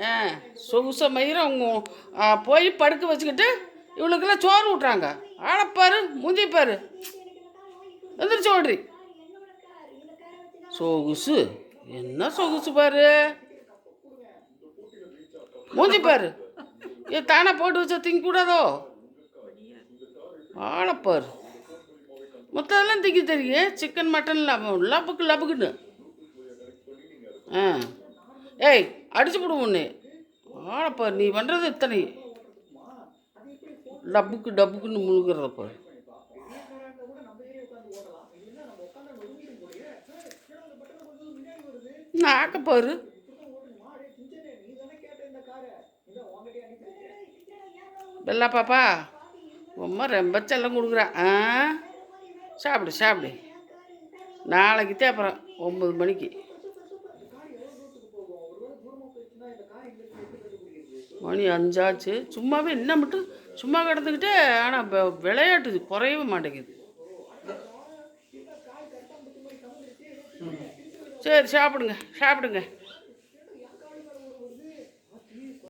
ஆ. சொகுச மயிரம் அவங்க போய் படுக்க வச்சுக்கிட்டு இவளுக்கெல்லாம் சோறு விட்றாங்க ஆளப்பாரு முந்திப்பாரு எந்திரிச்சு ஓடுறி. சொகுசு? என்ன சொகுசு பாரு? மூஞ்சி பாரு. ஏ தானே போட்டு வச்சா திங்க கூடாதோ ஆளப்பாரு மொத்தம்லாம் திங்க தெரியும் சிக்கன் மட்டன் லப லபுக்கு லபுக்குன்னு. ஆ. ஏய் அடிச்சு போடுவோம் ஒன்று ஆளப்பாரு நீ பண்ணுறது இத்தனை டப்புக்கு டப்புக்குன்னு முழுகிறத பாரு. பெல்லா பாப்பா ரொம்ப ரொம்ப செல்லம் கொடுக்குறா. ஆ? சாப்பிடு சாப்பிடு. நாளைக்கு அப்புறம் ஒம்பது மணிக்கு. மணி அஞ்சாச்சு. சும்மாவே என்ன மட்டும் சும்மா கிடந்துக்கிட்டே ஆனால் விளையாட்டுது குறையவே மாட்டேங்குது. சரி சாப்பிடுங்க சாப்பிடுங்க.